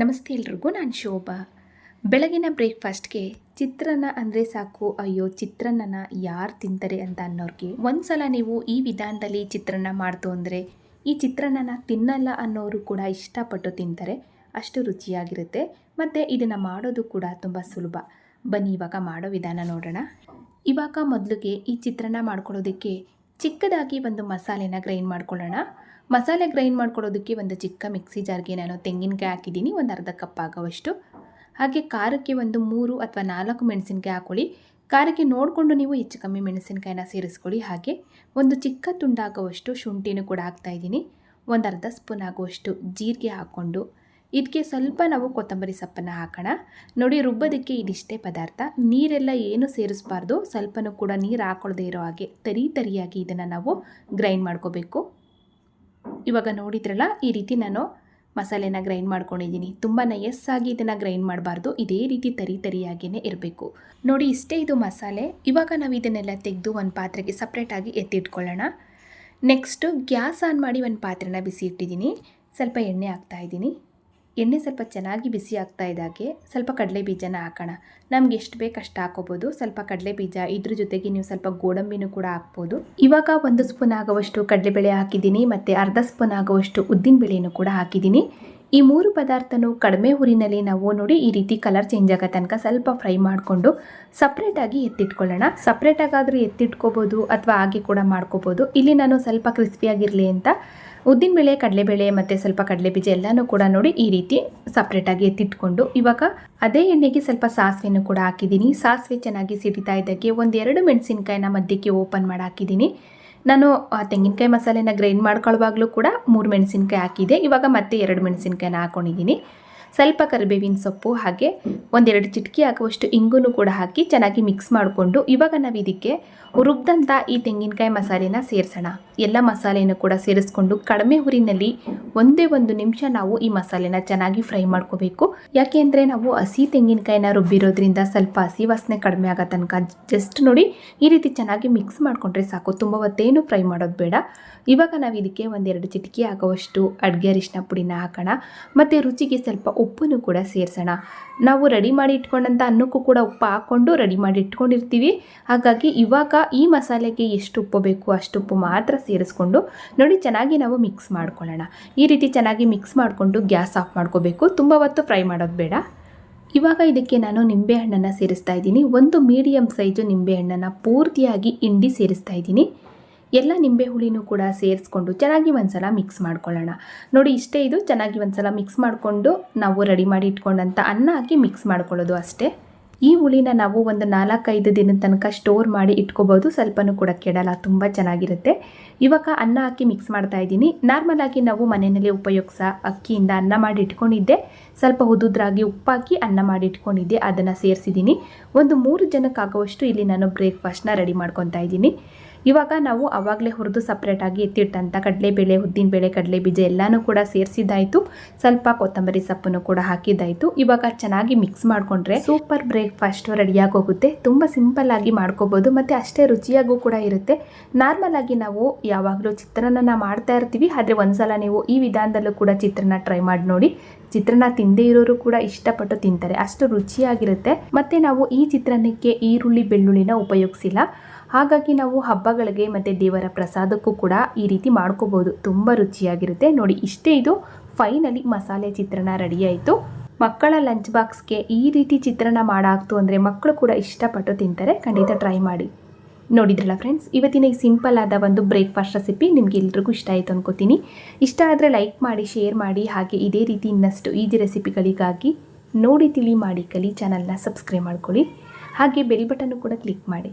ನಮಸ್ತೆ ಎಲ್ರಿಗೂ, ನಾನು ಶೋಭಾ. ಬೆಳಗಿನ ಬ್ರೇಕ್ಫಾಸ್ಟ್ಗೆ ಚಿತ್ರಾನ್ನ ಅಂದರೆ ಸಾಕು, ಅಯ್ಯೋ ಚಿತ್ರಾನ್ನನ ಯಾರು ತಿಂತಾರೆ ಅಂತ ಅನ್ನೋರಿಗೆ ಒಂದ್ಸಲ ನೀವು ಈ ವಿಧಾನದಲ್ಲಿ ಚಿತ್ರಾನ್ನ ಮಾಡ್ತು ಅಂದರೆ ಈ ಚಿತ್ರಾನ್ನನ ತಿನ್ನಲ್ಲ ಅನ್ನೋರು ಕೂಡ ಇಷ್ಟಪಟ್ಟು ತಿಂತಾರೆ, ಅಷ್ಟು ರುಚಿಯಾಗಿರುತ್ತೆ. ಮತ್ತು ಇದನ್ನು ಮಾಡೋದು ಕೂಡ ತುಂಬ ಸುಲಭ. ಬನ್ನಿ, ಇವಾಗ ಮಾಡೋ ವಿಧಾನ ನೋಡೋಣ. ಇವಾಗ ಮೊದಲಿಗೆ ಈ ಚಿತ್ರಾನ್ನ ಮಾಡ್ಕೊಳ್ಳೋದಕ್ಕೆ ಚಿಕ್ಕದಾಗಿ ಒಂದು ಮಸಾಲೆನ ಗ್ರೈಂಡ್ ಮಾಡ್ಕೊಳ್ಳೋಣ. ಮಸಾಲೆ ಗ್ರೈಂಡ್ ಮಾಡ್ಕೊಡೋದಕ್ಕೆ ಒಂದು ಚಿಕ್ಕ ಮಿಕ್ಸಿ ಜಾರ್ಗೆ ನಾನು ತೆಂಗಿನಕಾಯಿ ಹಾಕಿದ್ದೀನಿ, ಒಂದು ಅರ್ಧ ಕಪ್ ಆಗೋವಷ್ಟು. ಹಾಗೆ ಖಾರಕ್ಕೆ ಒಂದು ಮೂರು ಅಥವಾ ನಾಲ್ಕು ಮೆಣಸಿನ್ಕಾಯಿ ಹಾಕೊಳ್ಳಿ. ಖಾರಕ್ಕೆ ನೋಡಿಕೊಂಡು ನೀವು ಹೆಚ್ಚು ಕಮ್ಮಿ ಮೆಣಸಿನಕಾಯಿನ ಸೇರಿಸ್ಕೊಳ್ಳಿ. ಹಾಗೆ ಒಂದು ಚಿಕ್ಕ ತುಂಡಾಗುವಷ್ಟು ಶುಂಠಿನೂ ಕೂಡ ಹಾಕ್ತಾಯಿದ್ದೀನಿ ಒಂದು ಅರ್ಧ ಸ್ಪೂನ್ ಆಗುವಷ್ಟು ಜೀರಿಗೆ ಹಾಕ್ಕೊಂಡು. ಇದಕ್ಕೆ ಸ್ವಲ್ಪ ನಾವು ಕೊತ್ತಂಬರಿ ಸೊಪ್ಪನ್ನು ಹಾಕೋಣ. ನೋಡಿ, ರುಬ್ಬೋದಕ್ಕೆ ಇದಿಷ್ಟೇ ಪದಾರ್ಥ. ನೀರೆಲ್ಲ ಏನು ಸೇರಿಸಬಾರ್ದು, ಸ್ವಲ್ಪನೂ ಕೂಡ ನೀರು ಹಾಕೊಳ್ಳದೆ ಇರೋ ಹಾಗೆ ತರಿ ತರಿಯಾಗಿ ಇದನ್ನು ನಾವು ಗ್ರೈಂಡ್ ಮಾಡ್ಕೋಬೇಕು. ಇವಾಗ ನೋಡಿದ್ರಲ್ಲ, ಈ ರೀತಿ ನಾನು ಮಸಾಲೆನ ಗ್ರೈಂಡ್ ಮಾಡ್ಕೊಂಡಿದ್ದೀನಿ. ತುಂಬ ನಯಸ್ಸಾಗಿ ಇದನ್ನು ಗ್ರೈಂಡ್ ಮಾಡಬಾರ್ದು. ಇದೇ ರೀತಿ ತರಿ ತರಿಯಾಗಿಯೇ ಇರಬೇಕು. ನೋಡಿ, ಇಷ್ಟೇ ಇದು ಮಸಾಲೆ. ಇವಾಗ ನಾವು ಇದನ್ನೆಲ್ಲ ತೆಗೆದು ಒಂದು ಪಾತ್ರೆಗೆ ಸಪ್ರೇಟಾಗಿ ಎತ್ತಿಟ್ಕೊಳ್ಳೋಣ. ನೆಕ್ಸ್ಟು ಗ್ಯಾಸ್ ಆನ್ ಮಾಡಿ ಒಂದು ಪಾತ್ರೆನ ಬಿಸಿ ಇಟ್ಟಿದ್ದೀನಿ. ಸ್ವಲ್ಪ ಎಣ್ಣೆ ಹಾಕ್ತಾ ಇದ್ದೀನಿ. ಎಣ್ಣೆ ಸ್ವಲ್ಪ ಚೆನ್ನಾಗಿ ಬಿಸಿ ಆಗ್ತಾ ಇದ್ದಾಗೆ ಸ್ವಲ್ಪ ಕಡಲೆ ಬೀಜನ ಹಾಕೋಣ. ನಮ್ಗೆ ಎಷ್ಟು ಬೇಕು ಅಷ್ಟು ಹಾಕೋಬೋದು. ಸ್ವಲ್ಪ ಕಡಲೆ ಬೀಜ, ಇದ್ರ ಜೊತೆಗೆ ನೀವು ಸ್ವಲ್ಪ ಗೋಡಂಬಿನೂ ಕೂಡ ಹಾಕ್ಬೋದು. ಇವಾಗ ಒಂದು ಸ್ಪೂನ್ ಆಗುವಷ್ಟು ಕಡಲೆಬೇಳೆ ಹಾಕಿದ್ದೀನಿ, ಮತ್ತು ಅರ್ಧ ಸ್ಪೂನ್ ಆಗುವಷ್ಟು ಉದ್ದಿನ ಬೇಳೆಯನ್ನು ಕೂಡ ಹಾಕಿದ್ದೀನಿ. ಈ ಮೂರು ಪದಾರ್ಥನೂ ಕಡಿಮೆ ಹುರಿನಲ್ಲಿ ನಾವು ನೋಡಿ ಈ ರೀತಿ ಕಲರ್ ಚೇಂಜ್ ಆಗೋ ತನಕ ಸ್ವಲ್ಪ ಫ್ರೈ ಮಾಡಿಕೊಂಡು ಸಪ್ರೇಟಾಗಿ ಎತ್ತಿಟ್ಕೊಳ್ಳೋಣ. ಸಪ್ರೇಟಾಗಾದರೂ ಎತ್ತಿಟ್ಕೋಬೋದು ಅಥವಾ ಹಾಗೆ ಕೂಡ ಮಾಡ್ಕೋಬೋದು. ಇಲ್ಲಿ ನಾನು ಸ್ವಲ್ಪ ಕ್ರಿಸ್ಪಿಯಾಗಿರಲಿ ಅಂತ ಉದ್ದಿನಬೇಳೆ ಕಡಲೆಬೇಳೆ ಮತ್ತು ಸ್ವಲ್ಪ ಕಡಲೆ ಬೀಜ ಎಲ್ಲನೂ ಕೂಡ ನೋಡಿ ಈ ರೀತಿ ಸಪ್ರೇಟಾಗಿ ಎತ್ತಿಟ್ಕೊಂಡು ಇವಾಗ ಅದೇ ಎಣ್ಣೆಗೆ ಸ್ವಲ್ಪ ಸಾಸಿವೆನೂ ಕೂಡ ಹಾಕಿದ್ದೀನಿ. ಸಾಸಿವೆ ಚೆನ್ನಾಗಿ ಸಿಡಿತಾ ಇದ್ದಕ್ಕೆ ಒಂದೆರಡು ಮೆಣಸಿನ್ಕಾಯಿನ ಮಧ್ಯಕ್ಕೆ ಓಪನ್ ಮಾಡಿ ಹಾಕಿದ್ದೀನಿ. ನಾನು ತೆಂಗಿನಕಾಯಿ ಮಸಾಲೆನ ಗ್ರೈಂಡ್ ಮಾಡ್ಕೊಳ್ಳುವಾಗಲೂ ಕೂಡ ಮೂರು ಮೆಣಸಿನ್ಕಾಯಿ ಹಾಕಿದೆ. ಇವಾಗ ಮತ್ತೆ ಎರಡು ಮೆಣಸಿನ್ಕಾಯಿನ ಹಾಕ್ಕೊಂಡಿದ್ದೀನಿ ಸ್ವಲ್ಪ ಕರಿಬೇವಿನ ಸೊಪ್ಪು ಹಾಗೆ ಒಂದೆರಡು ಚಿಟಕಿ ಹಾಕುವಷ್ಟು ಇಂಗುನು ಕೂಡ ಹಾಕಿ ಚೆನ್ನಾಗಿ ಮಿಕ್ಸ್ ಮಾಡಿಕೊಂಡು ಇವಾಗ ನಾವು ಇದಕ್ಕೆ ರುಬ್ಬಿದಂಥ ಈ ತೆಂಗಿನಕಾಯಿ ಮಸಾಲೆನ ಸೇರಿಸೋಣ. ಎಲ್ಲ ಮಸಾಲೆಯನ್ನು ಕೂಡ ಸೇರಿಸ್ಕೊಂಡು ಕಡಿಮೆ ಹುರಿನಲ್ಲಿ ಒಂದೇ ಒಂದು ನಿಮಿಷ ನಾವು ಈ ಮಸಾಲೆನ ಚೆನ್ನಾಗಿ ಫ್ರೈ ಮಾಡ್ಕೋಬೇಕು. ಯಾಕೆಂದರೆ ನಾವು ಹಸಿ ತೆಂಗಿನಕಾಯಿನ ರುಬ್ಬಿರೋದ್ರಿಂದ ಸ್ವಲ್ಪ ಹಸಿ ವಾಸನೆ ಕಡಿಮೆ ಆಗೋ ತನಕ ಜಸ್ಟ್ ನೋಡಿ ಈ ರೀತಿ ಚೆನ್ನಾಗಿ ಮಿಕ್ಸ್ ಮಾಡಿಕೊಂಡ್ರೆ ಸಾಕು. ತುಂಬ ಹೊತ್ತೇನು ಫ್ರೈ ಮಾಡೋದು ಬೇಡ. ಇವಾಗ ನಾವು ಇದಕ್ಕೆ ಒಂದೆರಡು ಚಿಟಕಿ ಆಗುವಷ್ಟು ಅಡುಗೆ ಅರಿಶಿನ ಪುಡಿನ ಹಾಕೋಣ. ಮತ್ತು ರುಚಿಗೆ ಸ್ವಲ್ಪ ಉಪ್ಪನ್ನು ಕೂಡ ಸೇರಿಸೋಣ. ನಾವು ರೆಡಿ ಮಾಡಿ ಇಟ್ಕೊಂಡಂಥ ಅನ್ನಕ್ಕೂ ಕೂಡ ಉಪ್ಪು ಹಾಕ್ಕೊಂಡು ರೆಡಿ ಮಾಡಿ ಇಟ್ಕೊಂಡಿರ್ತೀವಿ. ಹಾಗಾಗಿ ಇವಾಗ ಈ ಮಸಾಲೆಗೆ ಎಷ್ಟು ಉಪ್ಪು ಬೇಕು ಅಷ್ಟು ಉಪ್ಪು ಮಾತ್ರ ಸೇರಿಸ್ಕೊಂಡು ನೋಡಿ ಚೆನ್ನಾಗಿ ನಾವು ಮಿಕ್ಸ್ ಮಾಡ್ಕೊಳ್ಳೋಣ. ಈ ರೀತಿ ಚೆನ್ನಾಗಿ ಮಿಕ್ಸ್ ಮಾಡಿಕೊಂಡು ಗ್ಯಾಸ್ ಆಫ್ ಮಾಡ್ಕೋಬೇಕು. ತುಂಬ ಹೊತ್ತು ಫ್ರೈ ಮಾಡೋದು ಬೇಡ. ಇವಾಗ ಇದಕ್ಕೆ ನಾನು ನಿಂಬೆಹಣ್ಣನ್ನು ಸೇರಿಸ್ತಾ ಇದ್ದೀನಿ. ಒಂದು ಮೀಡಿಯಮ್ ಸೈಜು ನಿಂಬೆಹಣ್ಣನ್ನು ಪೂರ್ತಿಯಾಗಿ ಹಿಂಡಿ ಸೇರಿಸ್ತಾ ಇದ್ದೀನಿ. ಎಲ್ಲ ನಿಂಬೆ ಹುಳಿನೂ ಕೂಡ ಸೇರಿಸ್ಕೊಂಡು ಚೆನ್ನಾಗಿ ಒಂದ್ಸಲ ಮಿಕ್ಸ್ ಮಾಡ್ಕೊಳ್ಳೋಣ. ನೋಡಿ ಇಷ್ಟೇ ಇದು, ಚೆನ್ನಾಗಿ ಒಂದ್ಸಲ ಮಿಕ್ಸ್ ಮಾಡಿಕೊಂಡು ನಾವು ರೆಡಿ ಮಾಡಿ ಇಟ್ಕೊಂಡಂಥ ಅನ್ನ ಹಾಕಿ ಮಿಕ್ಸ್ ಮಾಡ್ಕೊಳ್ಳೋದು ಅಷ್ಟೇ. ಈ ಹುಳಿನ ನಾವು ಒಂದು ನಾಲ್ಕೈದು ದಿನದ ತನಕ ಸ್ಟೋರ್ ಮಾಡಿ ಇಟ್ಕೋಬೋದು, ಸ್ವಲ್ಪನೂ ಕೂಡ ಕೆಡಲ್ಲ, ತುಂಬ ಚೆನ್ನಾಗಿರುತ್ತೆ. ಇವಾಗ ಅನ್ನ ಹಾಕಿ ಮಿಕ್ಸ್ ಮಾಡ್ತಾ ಇದ್ದೀನಿ. ನಾರ್ಮಲ್ ಆಗಿ ನಾವು ಮನೆಯಲ್ಲಿ ಉಪಯೋಗಿಸ ಅಕ್ಕಿಯಿಂದ ಅನ್ನ ಮಾಡಿ ಇಟ್ಕೊಂಡಿದ್ದೆ. ಸ್ವಲ್ಪ ಹುದುದ್ರಾಗಿ ಉಪ್ಪಾಕಿ ಅನ್ನ ಮಾಡಿ ಇಟ್ಕೊಂಡಿದ್ದೆ, ಅದನ್ನು ಸೇರಿಸಿದ್ದೀನಿ. ಒಂದು ಮೂರು ಜನಕ್ಕಾಗುವಷ್ಟು ಇಲ್ಲಿ ನಾನು ಬ್ರೇಕ್ಫಾಸ್ಟ್ನ ರೆಡಿ ಮಾಡ್ಕೊತಾ ಇದ್ದೀನಿ. ಇವಾಗ ನಾವು ಆವಾಗಲೇ ಹುರಿದು ಸಪ್ರೇಟಾಗಿ ಎತ್ತಿಟ್ಟಂಥ ಕಡಲೆಬೇಳೆ, ಉದ್ದಿನಬೇಳೆ ಕಡಲೆ ಬೀಜ ಎಲ್ಲನೂ ಕೂಡ ಸೇರಿಸಿದ್ದಾಯಿತು. ಸ್ವಲ್ಪ ಕೊತ್ತಂಬರಿ ಸೊಪ್ಪನ್ನು ಕೂಡ ಹಾಕಿದ್ದಾಯಿತು. ಇವಾಗ ಚೆನ್ನಾಗಿ ಮಿಕ್ಸ್ ಮಾಡಿಕೊಂಡ್ರೆ ಸೂಪರ್ ಬ್ರೇಕ್ಫಾಸ್ಟ್ ರೆಡಿಯಾಗಿ ಹೋಗುತ್ತೆ ತುಂಬ ಸಿಂಪಲ್ ಆಗಿ ಮಾಡ್ಕೋಬೋದು. ಮತ್ತು ಅಷ್ಟೇ ರುಚಿಯಾಗೂ ಕೂಡ ಇರುತ್ತೆ. ನಾರ್ಮಲಾಗಿ ನಾವು ಯಾವಾಗಲೂ ಚಿತ್ರಾನ್ನ ಮಾಡ್ತಾ ಇರ್ತೀವಿ. ಆದರೆ ಒಂದ್ಸಲ ನೀವು ಈ ವಿಧಾನದಲ್ಲೂ ಕೂಡ ಚಿತ್ರಾನ್ನ ಟ್ರೈ ಮಾಡಿ ನೋಡಿ. ಚಿತ್ರಾನ್ನ ತಿಂದೇ ಇರೋರು ಕೂಡ ಇಷ್ಟಪಟ್ಟು ತಿಂತಾರೆ. ಅಷ್ಟು ರುಚಿಯಾಗಿರುತ್ತೆ. ಮತ್ತು ನಾವು ಈ ಚಿತ್ರಾನ್ನಕ್ಕೆ ಈರುಳ್ಳಿ, ಬೆಳ್ಳುಳ್ಳಿನ ಉಪಯೋಗಿಸಿಲ್ಲ. ಹಾಗಾಗಿ ನಾವು ಹಬ್ಬಗಳಿಗೆ ಮತ್ತು ದೇವರ ಪ್ರಸಾದಕ್ಕೂ ಕೂಡ ಈ ರೀತಿ ಮಾಡ್ಕೋಬೋದು. ತುಂಬ ರುಚಿಯಾಗಿರುತ್ತೆ. ನೋಡಿ, ಇಷ್ಟೇ ಇದು. ಫೈನಲಿ ಮಸಾಲೆ ಚಿತ್ರಾನ್ನ ರೆಡಿಯಾಯಿತು ಮಕ್ಕಳ ಲಂಚ್ ಬಾಕ್ಸ್ಗೆ ಈ ರೀತಿ ಚಿತ್ರಣ ಮಾಡಾಕ್ತು ಅಂದರೆ ಮಕ್ಕಳು ಕೂಡ ಇಷ್ಟಪಟ್ಟು ತಿಂತಾರೆ. ಖಂಡಿತ ಟ್ರೈ ಮಾಡಿ. ನೋಡಿದ್ರಲ್ಲ ಫ್ರೆಂಡ್ಸ್ ಇವತ್ತಿನ ಈ ಸಿಂಪಲ್ ಆದ ಒಂದು ಬ್ರೇಕ್ಫಾಸ್ಟ್ ರೆಸಿಪಿ ನಿಮ್ಗೆ ಎಲ್ರಿಗೂ ಇಷ್ಟ ಆಯಿತು ಅನ್ಕೋತೀನಿ. ಇಷ್ಟ ಆದರೆ ಲೈಕ್ ಮಾಡಿ ಶೇರ್ ಮಾಡಿ, ಹಾಗೆ ಇದೇ ರೀತಿ ಇನ್ನಷ್ಟು ಈಜಿ ರೆಸಿಪಿಗಳಿಗಾಗಿ ನೋಡಿ, ತಿಳಿ, ಮಾಡಿ ಕಲಿ ಚಾನಲ್ನ ಸಬ್ಸ್ಕ್ರೈಬ್ ಮಾಡ್ಕೊಳ್ಳಿ. ಹಾಗೆ ಬೆಲ್ ಬಟನ್ನು ಕೂಡ ಕ್ಲಿಕ್ ಮಾಡಿ.